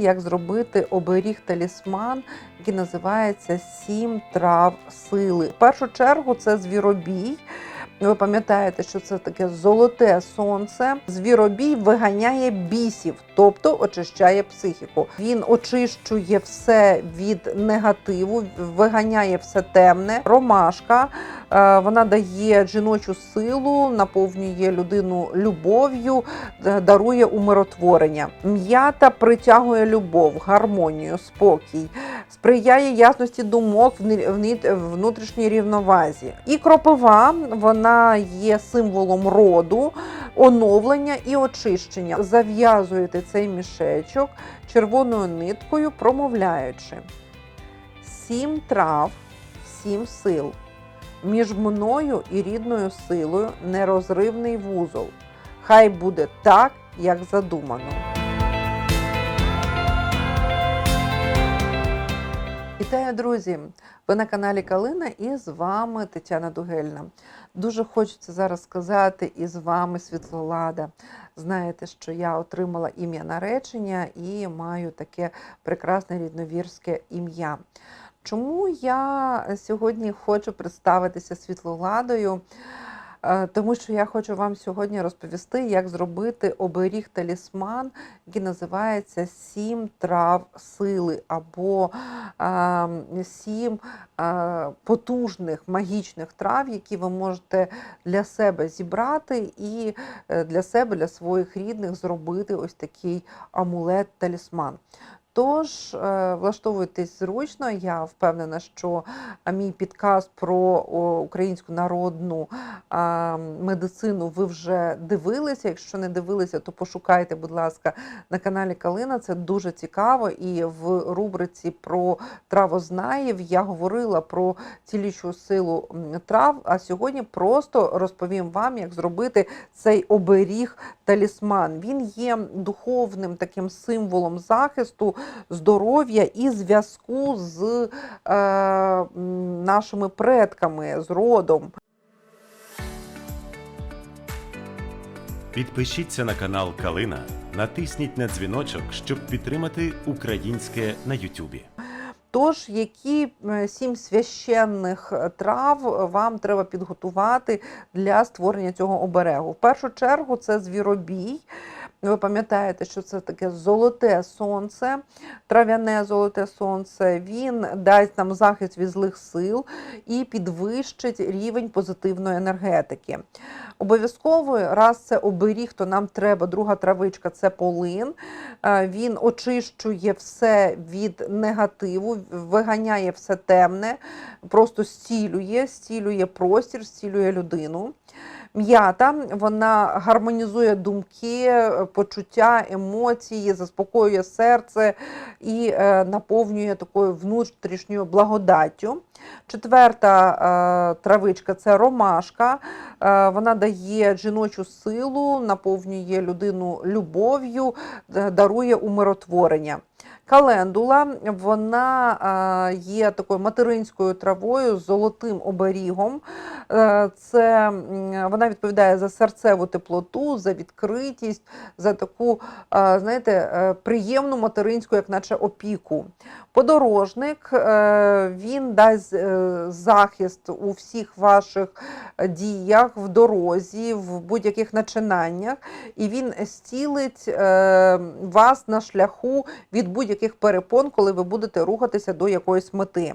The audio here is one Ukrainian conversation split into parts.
Як зробити оберіг талісман, який називається Сім трав сили. В першу чергу це звіробій. Ви пам'ятаєте, що це таке золоте сонце. Звіробій виганяє бісів, тобто очищає психіку. Він очищує все від негативу, виганяє все темне. Ромашка е, вона дає жіночу силу, наповнює людину любов'ю, е, дарує умиротворення. М'ята притягує любов, гармонію, спокій, сприяє ясності думок, внутрішній рівновазі. І кропива вона є символом роду, оновлення і очищення. Зав'язуєте цей мішечок червоною ниткою, промовляючи сім трав, сім сил. Між мною і рідною силою нерозривний вузол. Хай буде так, як задумано. Вітаю, друзі! Ви на каналі Калина і з вами Тетяна Дугельна. Дуже хочеться зараз сказати і з вами Світлолада. Знаєте, що я отримала ім'я наречення і маю таке прекрасне рідновірське ім'я. Чому я сьогодні хочу представитися Світлоладою? Е, Тому що я хочу вам сьогодні розповісти, як зробити оберіг талісман, який називається Сім трав сили або е, сім е, потужних магічних трав, які ви можете для себе зібрати і е, для себе, для своїх рідних зробити ось такий амулет-талісман. Тож е, влаштовуйтесь зручно. Я впевнена, що мій підказ про українську народну медицину ви вже дивилися. Якщо не дивилися, то пошукайте, будь ласка, на каналі Калина. Це дуже цікаво. І в рубриці про травознаїв я говорила про цілющу силу трав. А сьогодні просто розповім вам, як зробити цей оберіг талісман. Він є духовним таким символом захисту, здоров'я і зв'язку з е, нашими предками, з родом. Підпишіться на канал Калина, натисніть на дзвіночок, щоб підтримати українське на Ютубі. Тож, які е, сім священних трав вам треба підготувати для створення цього оберегу? В першу чергу це звіробій. Ви пам'ятаєте, що це таке золоте сонце, трав'яне золоте сонце. Він дасть нам захист від злих сил і підвищить рівень позитивної енергетики. Обов'язково, раз це оберіг, то нам треба друга травичка це полин. Е, Він очищує все від негативу, виганяє все темне, просто стілює, стілює простір, стілює людину. М'ята вона гармонізує думки, почуття, емоції, заспокоює серце і е, наповнює такою внутрішньою благодаттю. Четверта е, травичка це ромашка. Е, вона дає жіночу силу, наповнює людину любов'ю, дарує умиротворення. Календула вона е, є такою материнською травою з золотим оберігом. Е, Це вона відповідає за серцеву теплоту, за відкритість, за таку, е, знаєте, приємну материнську, як наче опіку. Подорожник він дасть захист у всіх ваших діях в дорозі, в будь-яких начинаннях, і він стілить вас на шляху від будь-яких перепон, коли ви будете рухатися до якоїсь мети.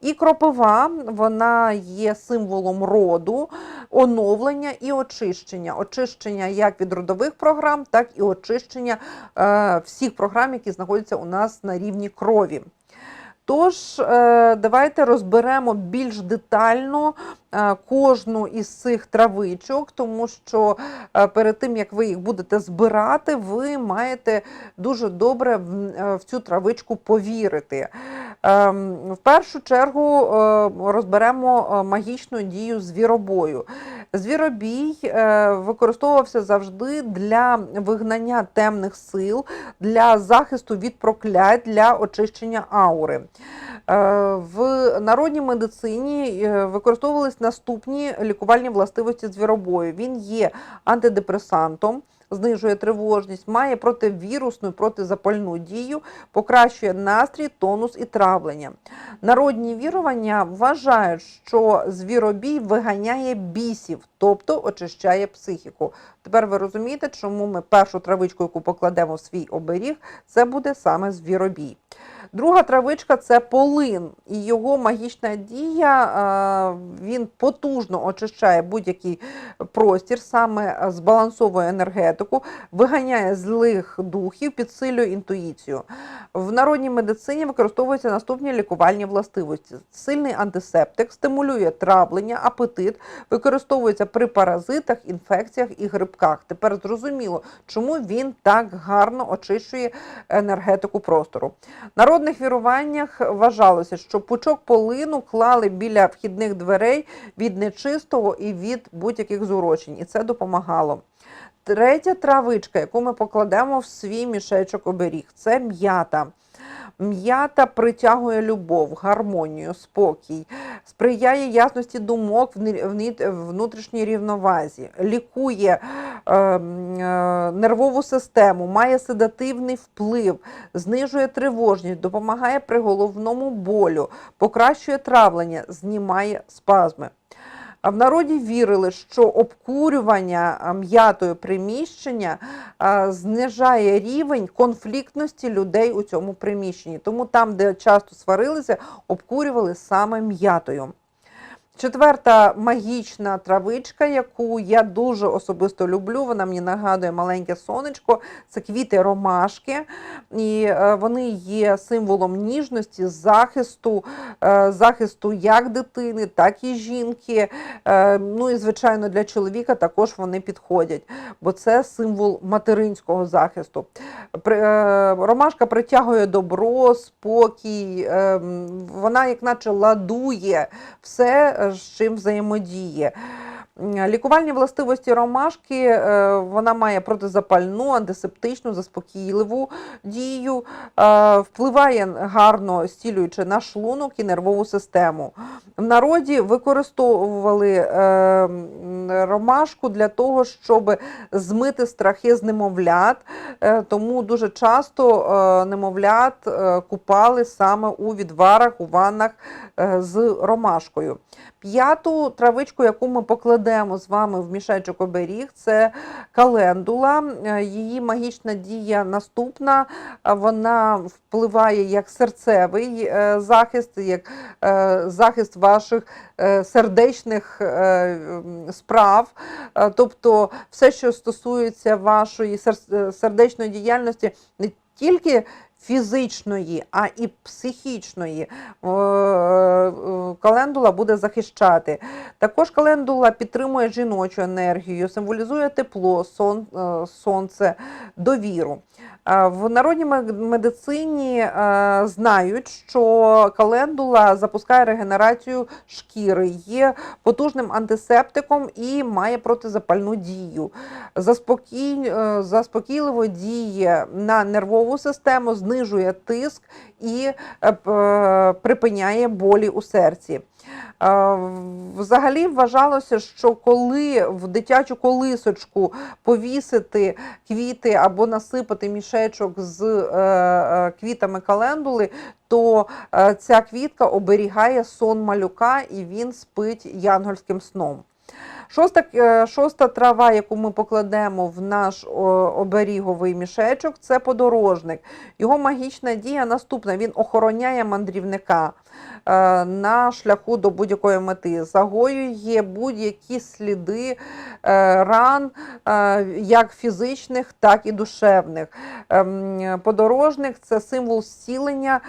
І кропива вона є символом роду, оновлення і очищення. Очищення як від родових програм, так і очищення е, всіх програм, які знаходяться у нас на рівні крові. Тож, е, давайте розберемо більш детально е, кожну із цих травичок, тому що е, перед тим, як ви їх будете збирати, ви маєте дуже добре в, цю травичку повірити. Ем, В першу чергу розберемо магічну дію звіробою. Звіробій е, використовувався завжди для вигнання темних сил, для захисту від проклять, для очищення аури. Е, В народній медицині е, використовувались наступні лікувальні властивості звіробою. Він є антидепресантом, знижує тривожність, має противірусну і протизапальну дію, покращує настрій, тонус і травлення. Народні вірування вважають, що звіробій виганяє бісів, тобто очищає психіку. Тепер ви розумієте, чому ми першу травичку, яку покладемо в свій оберіг, це буде саме звіробій. Друга травичка це полин, і його магічна дія е, він потужно очищає будь-який простір, саме е, збалансовує енергетику, виганяє злих духів, підсилює інтуїцію. В народній медицині використовуються наступні лікувальні властивості: сильний антисептик, стимулює травлення, апетит, використовується при паразитах, інфекціях і грибках. Тепер зрозуміло, чому він так гарно очищує енергетику простору. В народних віруваннях вважалося, що пучок полину клали біля вхідних дверей від нечистого і від будь-яких зурочень, і це допомагало. Третя травичка, яку ми покладемо в свій мішечок оберіг, це м'ята. М'ята притягує любов, гармонію, спокій, сприяє ясності думок, вні- внутрішній рівновазі, лікує нервову систему, має седативний вплив, знижує тривожність, допомагає при головному болю, покращує травлення, знімає спазми. В народі вірили, що обкурювання м'ятою приміщення знижає рівень конфліктності людей у цьому приміщенні. Тому там, де часто сварилися, обкурювали саме м'ятою. Четверта магічна травичка, яку я дуже особисто люблю, вона мені нагадує маленьке сонечко. Це квіти ромашки, і е, вони є символом ніжності, захисту, е, захисту як дитини, так і жінки. Е, Ну і звичайно для чоловіка також вони підходять, бо це символ материнського захисту. Ромашка притягує добро, спокій, е, вона як наче ладує все, з чим взаємодіє. Лікувальні властивості ромашки е, вона має протизапальну, антисептичну, заспокійливу дію, е, впливає гарно стілюючи на шлунок і нервову систему. В народі використовували е, ромашку для того, щоб змити страхи з немовлят, тому дуже часто немовлят купали саме у відварах, у ваннах з ромашкою. П'яту травичку, яку ми покладемо з вами в мішечок оберіг, це календула. Е, Її магічна дія наступна. Е, Вона впливає як серцевий е, захист, як захист ваших сердечних справ. Тобто, все, що стосується вашої сердечної діяльності, не тільки фізичної, а і психічної е, е, календула буде захищати. Також календула підтримує жіночу енергію, символізує тепло, сон, е, сонце, довіру. В народній медицині знають, що календула запускає регенерацію шкіри, є потужним антисептиком і має протизапальну дію. Заспокій, заспокійливо діє на нервову систему, знижує тиск і е, е, припиняє болі у серці. Взагалі вважалося, що коли в дитячу колисочку повісити квіти або насипати мішечок з е, квітами календули, то ця квітка оберігає сон малюка і він спить янгольським сном. Шоста, е, шоста трава, яку ми покладемо в наш оберіговий мішечок, це подорожник. Його магічна дія наступна: він охороняє мандрівника е, на шляху до будь-якої мети, загоює будь-які сліди е, ран, як фізичних, так і душевних. Ем, Подорожник це символ зцілення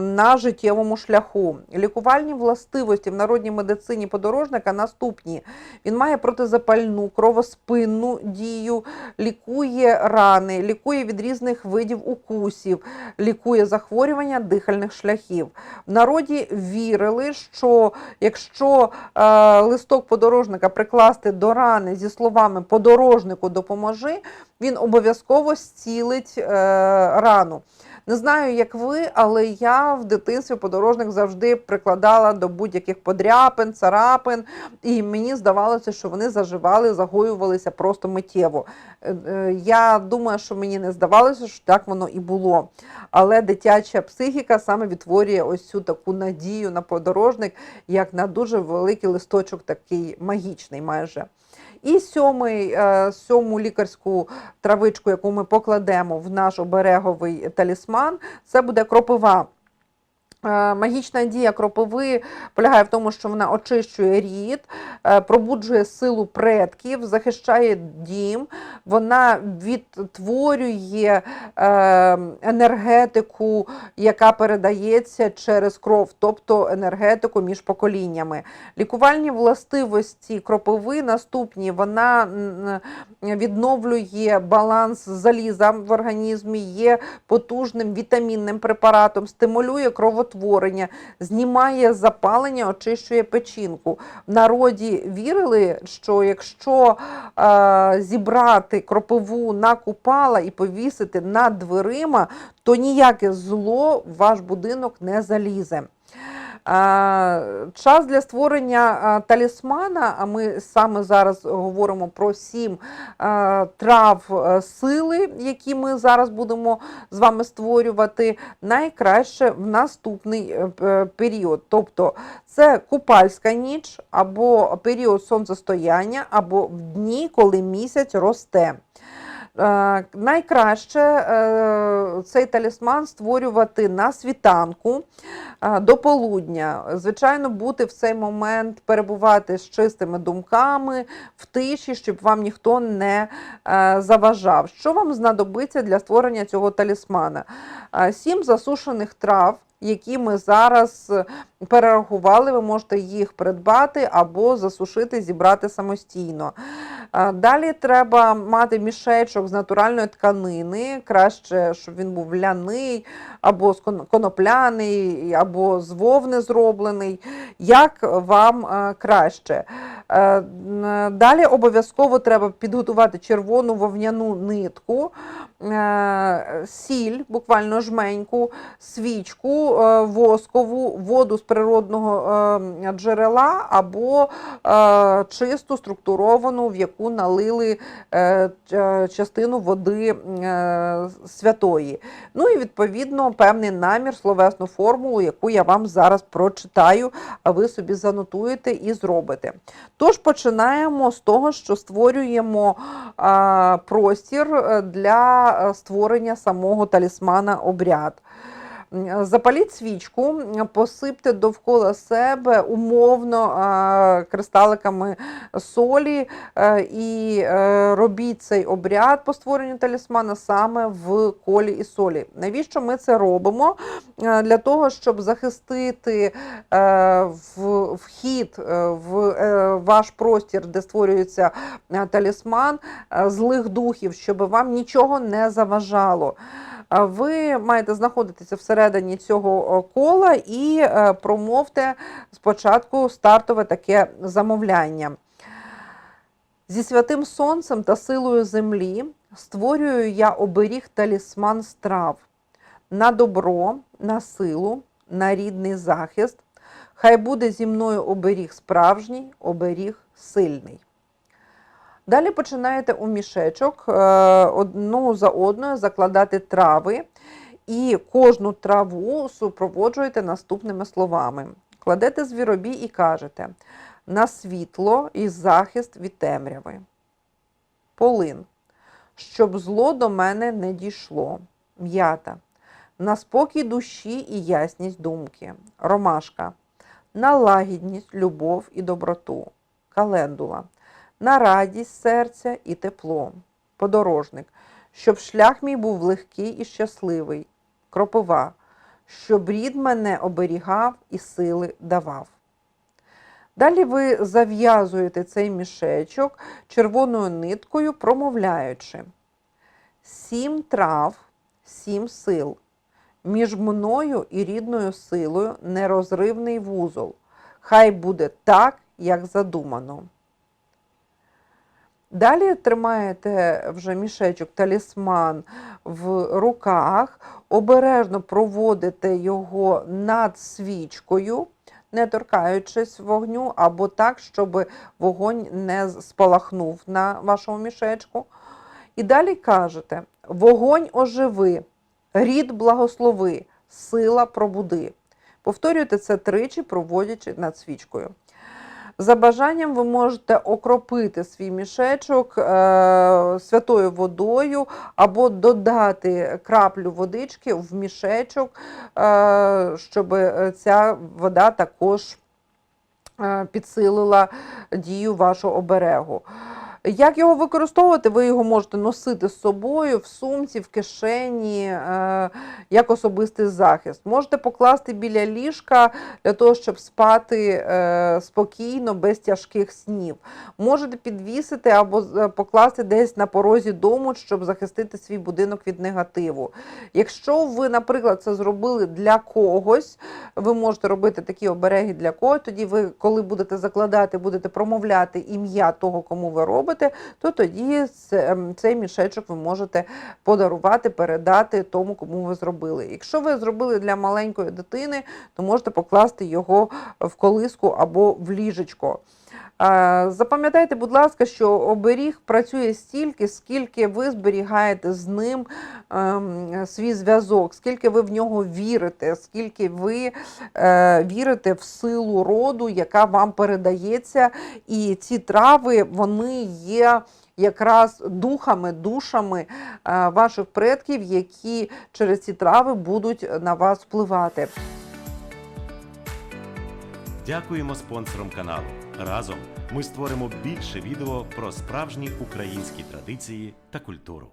на життєвому шляху. Лікувальні властивості в народній медицині подорожника наступні. Він має протизапальну, кровоспинну дію, лікує рани, лікує від різних видів укусів, лікує захворювання дихальних шляхів. В народі вірили, що якщо е, листок подорожника прикласти до рани зі словами подорожнику допоможи, він обов'язково зцілить е, рану. Не знаю, як ви, але я в дитинстві подорожник завжди прикладала до будь-яких подряпин, царапин, і мені здавалося, що вони заживали, загоювалися просто миттєво. Е, е, Я думаю, що мені не здавалося, що так воно і було. Але дитяча психіка саме відтворює ось цю таку надію на подорожник, як на дуже великий листочок, такий магічний майже. І сьомий, е, сьому лікарську травичку, яку ми покладемо в наш обереговий талісман, це буде кропива. Е, Магічна дія кропиви полягає в тому, що вона очищує рід, е, пробуджує силу предків, захищає дім, вона відтворює е, енергетику, яка передається через кров, тобто енергетику між поколіннями. Лікувальні властивості кропиви наступні: вона відновлює баланс заліза в організмі, є потужним вітамінним препаратом, стимулює кровотворення, знімає запалення, очищує печінку. В народі вірили, що якщо е, зібрати кропиву на купала і повісити над дверима, то ніяке зло в ваш будинок не залізе. Е, Час для створення е, талісмана, а ми саме зараз говоримо про сім е, трав е, сили, які ми зараз будемо з вами створювати, найкраще в наступний е, період. Тобто це купальська ніч, або період сонцестояння, або в дні, коли місяць росте. Е, Найкраще е, цей талісман створювати на світанку е, до полудня. Звичайно, бути в цей момент, перебувати з чистими думками, в тиші, щоб вам ніхто не заважав. Що вам знадобиться для створення цього талісмана? Сім засушених трав. Які ми зараз е, перерахували, ви можете їх придбати або засушити, зібрати самостійно. Е, Далі треба мати мішечок з натуральної тканини, краще, щоб він був ляний, або конопляний, або з вовни зроблений, як вам е, краще. Далі обов'язково треба підготувати червону вовняну нитку, сіль, буквально жменьку, свічку воскову, воду з природного е, джерела або е, чисту структуровану, в яку налили е, частину води е, святої. Ну і відповідно певний намір, словесну формулу, яку я вам зараз прочитаю, а ви собі занотуєте і зробите. Тож починаємо з того, що створюємо простір е, для е, створення самого талісмана обряд. Запаліть свічку, посипте довкола себе умовно кристаликами солі е, і е, робіть цей обряд по створенню талісмана саме в колі і солі. Навіщо ми це робимо? Е, Для того, щоб захистити вхід в ваш простір, де створюється талісман, злих духів, щоб вам нічого не заважало. Ви маєте знаходитися всередині цього кола і е, промовте спочатку стартове таке замовляння. Зі святим сонцем та силою землі створюю я оберіг талісман страв на добро, на силу, на рідний захист. Хай буде зі мною оберіг справжній, оберіг сильний. Далі починаєте у мішечок е, одну за одною закладати трави, і кожну траву супроводжуєте наступними словами. Кладете звіробій і кажете: на світло і захист від темряви. Полин, щоб зло до мене не дійшло. М'ята. На спокій душі і ясність думки. Ромашка. На лагідність, любов і доброту. Календула на радість серця і тепло. Подорожник, щоб шлях мій був легкий і щасливий, кропива, щоб рід мене оберігав і сили давав. Далі ви зав'язуєте цей мішечок червоною ниткою, промовляючи: сім трав, сім сил. Між мною і рідною силою нерозривний вузол. Хай буде так, як задумано. Далі тримаєте вже мішечок талісман в руках, обережно проводите його над свічкою, не торкаючись вогню, або так, щоб вогонь не спалахнув на вашому мішечку. І далі кажете: вогонь оживи, рід благослови, сила пробуди. Повторюйте це тричі, проводячи над свічкою. За бажанням ви можете окропити свій мішечок е, святою водою або додати краплю водички в мішечок, е, щоб ця вода також е, підсилила дію вашого оберегу. Як його використовувати? Ви його можете носити з собою в сумці, в кишені, е, як особистий захист. Можете покласти біля ліжка для того, щоб спати е, спокійно, без тяжких снів. Можете підвісити або покласти десь на порозі дому, щоб захистити свій будинок від негативу. Якщо ви, наприклад, це зробили для когось, ви можете робити такі обереги для когось, тоді ви, коли будете закладати, будете промовляти ім'я того, кому ви робите, то тоді ем, цей мішечок ви можете подарувати, передати тому, кому ви зробили. Якщо ви зробили для маленької дитини, то можете покласти його в колиску або в ліжечко. Запам'ятайте, будь ласка, що оберіг працює стільки, скільки ви зберігаєте з ним ем, свій зв'язок, скільки ви в нього вірите, скільки ви е, вірите в силу роду, яка вам передається. І ці трави вони є якраз духами, душами е, ваших предків, які через ці трави будуть на вас впливати. Дякуємо спонсорам каналу. Разом ми створимо більше відео про справжні українські традиції та культуру.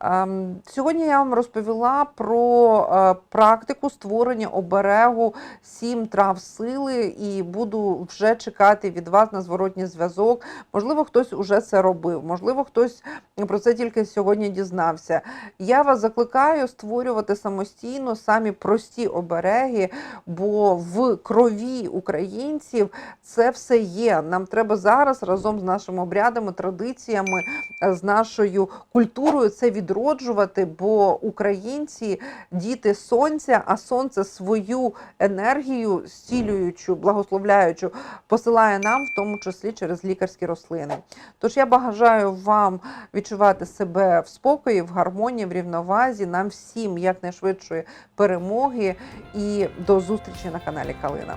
Ем, Сьогодні я вам розповіла про е, практику створення оберегу сім трав сили і буду вже чекати від вас на зворотній зв'язок. Можливо, хтось уже це робив, можливо, хтось про це тільки сьогодні дізнався. Я вас закликаю створювати самостійно самі прості обереги, бо в крові українців це все є. Нам треба зараз разом з нашими обрядами, традиціями, е, з нашою культурою це відроджувати, бо українці діти сонця, а сонце свою енергію зцілюючу, благословляючу, посилає нам, в тому числі через лікарські рослини. Тож я бажаю вам відчувати себе в спокої, в гармонії, в рівновазі. Нам всім якнайшвидшої перемоги і до зустрічі на каналі Калина.